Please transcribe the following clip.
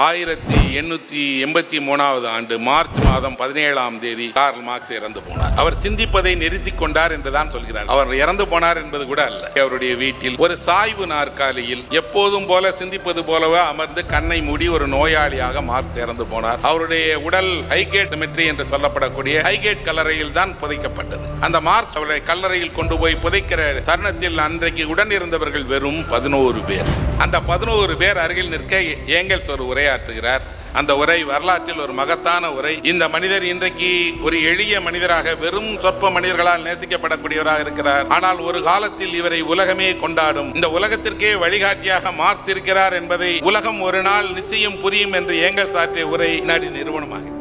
ஆயிரத்தி எண்ணூத்தி எண்பத்தி மூணாவது ஆண்டு மார்ச் மாதம் பதினேழாம் தேதி கார்ல் மார்க்ஸ் இறந்து போனார். அவர் சிந்திப்பதை நிறுத்தி கொண்டார் என்றுதான் சொல்கிறார் அவர் இறந்து போனார் என்பது கூட அல்ல. அவருடைய வீட்டில் ஒரு சாய்வு நாற்காலியில் எப்போதும் போல சிந்திப்பது போலவே அமர்ந்து கண்ணை மூடி ஒரு நோயாளியாக மார்க்ஸ் இறந்து போனார். அவருடைய உடல் ஹைகேட் சிமெட்ரி என்று சொல்லப்படக்கூடிய ஹைகேட் கல்லறையில் தான் புதைக்கப்பட்டது. அந்த மார்க்ஸ் அவரை கல்லறையில் கொண்டு போய் புதைக்கிற தருணத்தில் அன்றைக்கு உடன் இருந்தவர்கள் வெறும் பதினோரு பேர். அந்த பதினோரு பேர் அருகில் நிற்க ஏங்கல்ஸ் ஒரு உரையாற்றுகிறார். அந்த உரை வரலாற்றில் ஒரு மகத்தான உரை. இந்த மனிதர் இன்றைக்கு ஒரு எளிய மனிதராக வெறும் சொற்ப மனிதர்களால் நேசிக்கப்படக்கூடியவராக இருக்கிறார். ஆனால் ஒரு காலத்தில் இவரை உலகமே கொண்டாடும். இந்த உலகத்திற்கே வழிகாட்டியாக மார்க்ஸ் இருக்கிறார் என்பதை உலகம் ஒரு நாள் நிச்சயம் புரியும் என்று ஏங்கல் சாற்றிய உரை நாடி நிறுவனமாக